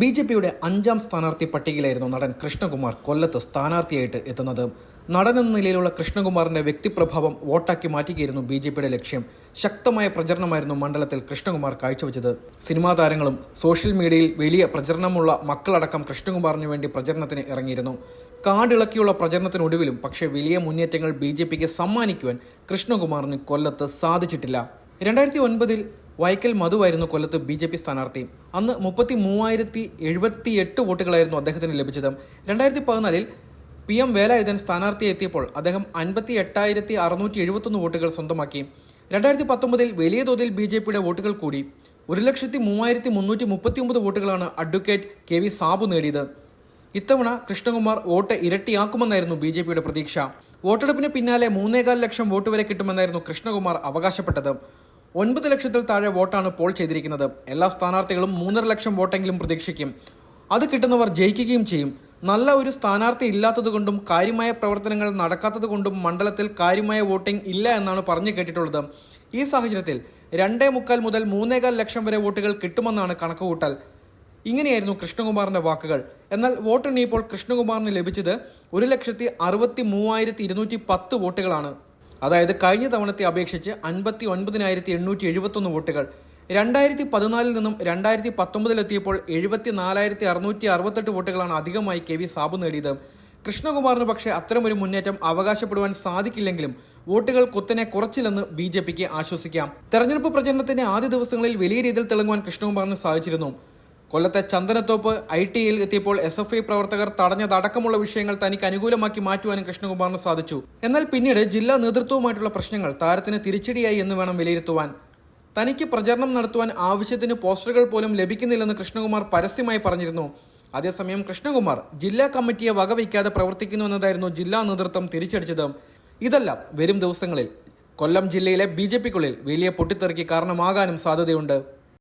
B J പിയുടെ അഞ്ചാം സ്ഥാനാർത്ഥി പട്ടികയിലായിരുന്നു നടൻ കൃഷ്ണകുമാർ കൊല്ലത്ത് സ്ഥാനാർത്ഥിയായിട്ട് എത്തുന്നത്. നടൻ എന്ന നിലയിലുള്ള കൃഷ്ണകുമാറിന്റെ വ്യക്തിപ്രഭാവം വോട്ടാക്കി മാറ്റുകയായിരുന്നു ബി ജെ പിയുടെ ലക്ഷ്യം. ശക്തമായ പ്രചരണമായിരുന്നു മണ്ഡലത്തിൽ കൃഷ്ണകുമാർ കാഴ്ചവെച്ചത്. സിനിമാ താരങ്ങളും സോഷ്യൽ മീഡിയയിൽ വലിയ പ്രചരണമുള്ള മക്കളടക്കം കൃഷ്ണകുമാറിന് വേണ്ടി പ്രചരണത്തിന് ഇറങ്ങിയിരുന്നു. കാടിളക്കിയുള്ള പ്രചരണത്തിനൊടുവിലും പക്ഷേ വലിയ മുന്നേറ്റങ്ങൾ ബി ജെ പിക്ക് സമ്മാനിക്കുവാൻ കൃഷ്ണകുമാറിന് കൊല്ലത്ത് സാധിച്ചിട്ടില്ല. രണ്ടായിരത്തി ഒൻപതിൽ വൈക്കൽ മധുവായിരുന്നു കൊല്ലത്ത് ബി ജെ പി സ്ഥാനാർത്ഥി. അന്ന് മുപ്പത്തി മൂവായിരത്തി എഴുപത്തി എട്ട് വോട്ടുകളായിരുന്നു അദ്ദേഹത്തിന് ലഭിച്ചത്. രണ്ടായിരത്തി പതിനാലിൽ പി എം വേലായുധൻ സ്ഥാനാർത്ഥി എത്തിയപ്പോൾ അദ്ദേഹം അൻപത്തി എട്ടായിരത്തി അറുന്നൂറ്റി എഴുപത്തൊന്ന് വോട്ടുകൾ സ്വന്തമാക്കി. രണ്ടായിരത്തി പത്തൊമ്പതിൽ വലിയ തോതിൽ ബി ജെ പിയുടെ വോട്ടുകൾ കൂടി. ഒരു ലക്ഷത്തി മൂവായിരത്തി മുന്നൂറ്റി മുപ്പത്തി ഒമ്പത് വോട്ടുകളാണ് അഡ്വക്കേറ്റ് കെ വി സാബു നേടിയത്. ഇത്തവണ കൃഷ്ണകുമാർ വോട്ട് ഇരട്ടിയാക്കുമെന്നായിരുന്നു ബി ജെ പിയുടെ പ്രതീക്ഷ. വോട്ടെടുപ്പിന് പിന്നാലെ മൂന്നേകാൽ ലക്ഷം വോട്ട് വരെ കിട്ടുമെന്നായിരുന്നു കൃഷ്ണകുമാർ അവകാശപ്പെട്ടത്. ഒൻപത് ലക്ഷത്തിൽ താഴെ വോട്ടാണ് പോൾ ചെയ്തിരിക്കുന്നത്. എല്ലാ സ്ഥാനാർത്ഥികളും മൂന്നര ലക്ഷം വോട്ടെങ്കിലും പ്രതീക്ഷിക്കും. അത് കിട്ടുന്നവർ ജയിക്കുകയും ചെയ്യും. നല്ല ഒരു സ്ഥാനാർത്ഥി ഇല്ലാത്തതുകൊണ്ടും കാര്യമായ പ്രവർത്തനങ്ങൾ നടക്കാത്തതുകൊണ്ടും മണ്ഡലത്തിൽ കാര്യമായ വോട്ടിംഗ് ഇല്ല എന്നാണ് പറഞ്ഞു കേട്ടിട്ടുള്ളത്. ഈ സാഹചര്യത്തിൽ രണ്ടേ മുക്കാൽ മുതൽ മൂന്നേകാൽ ലക്ഷം വരെ വോട്ടുകൾ കിട്ടുമെന്നാണ് കണക്കുകൂട്ടൽ. ഇങ്ങനെയായിരുന്നു കൃഷ്ണകുമാറിന്റെ വാക്കുകൾ. എന്നാൽ വോട്ടെണ്ണിയപ്പോൾ കൃഷ്ണകുമാറിന് ലഭിച്ചത് ഒരു ലക്ഷത്തി അറുപത്തി മൂവായിരത്തി ഇരുന്നൂറ്റി പത്ത് വോട്ടുകളാണ്. അതായത് കഴിഞ്ഞ തവണത്തെ അപേക്ഷിച്ച് അൻപത്തി ഒൻപതിനായിരത്തി എണ്ണൂറ്റി എഴുപത്തൊന്ന് വോട്ടുകൾ. രണ്ടായിരത്തി പതിനാലിൽ നിന്നും രണ്ടായിരത്തി പത്തൊമ്പതിലെത്തിയപ്പോൾ എഴുപത്തി നാലായിരത്തി അറുന്നൂറ്റി അറുപത്തെട്ട് വോട്ടുകളാണ് അധികമായി കെ വി സാബു നേടിയത്. കൃഷ്ണകുമാറിന് പക്ഷേ അത്തരമൊരു മുന്നേറ്റം അവകാശപ്പെടുവാൻ സാധിക്കില്ലെങ്കിലും വോട്ടുകൾ കുത്തനെ കുറച്ചില്ലെന്ന് ബി ജെ പിക്ക് ആശ്വസിക്കാം. തെരഞ്ഞെടുപ്പ് പ്രചരണത്തിന്റെ ആദ്യ ദിവസങ്ങളിൽ വലിയ രീതിയിൽ തിളങ്ങുവാൻ കൃഷ്ണകുമാറിന് സാധിച്ചിരുന്നു. കൊല്ലത്തെ ചന്ദനത്തോപ്പ് ഐ ടിയിൽ എത്തിയപ്പോൾ എസ് എഫ് ഐ പ്രവർത്തകർ തടഞ്ഞതടക്കമുള്ള വിഷയങ്ങൾ തനിക്ക് അനുകൂലമാക്കി മാറ്റുവാനും കൃഷ്ണകുമാറിന് സാധിച്ചു. എന്നാൽ പിന്നീട് ജില്ലാ നേതൃത്വവുമായിട്ടുള്ള പ്രശ്നങ്ങൾ താരത്തിന് തിരിച്ചടിയായി എന്ന് വേണം വിലയിരുത്തുവാൻ. തനിക്ക് പ്രചരണം നടത്തുവാൻ ആവശ്യത്തിന് പോസ്റ്ററുകൾ പോലും ലഭിക്കുന്നില്ലെന്ന് കൃഷ്ണകുമാർ പരസ്യമായി പറഞ്ഞിരുന്നു. അതേസമയം കൃഷ്ണകുമാർ ജില്ലാ കമ്മിറ്റിയെ വകവയ്ക്കാതെ പ്രവർത്തിക്കുന്നു എന്നതായിരുന്നു ജില്ലാ നേതൃത്വം തിരിച്ചടിച്ചത്. ഇതെല്ലാം വരും ദിവസങ്ങളിൽ. കൊല്ലം ജില്ലയിലെ ബി ജെ പിക്കുള്ളിൽ വലിയ പൊട്ടിത്തെറിക്ക് കാരണമാകാനും സാധ്യതയുണ്ട്.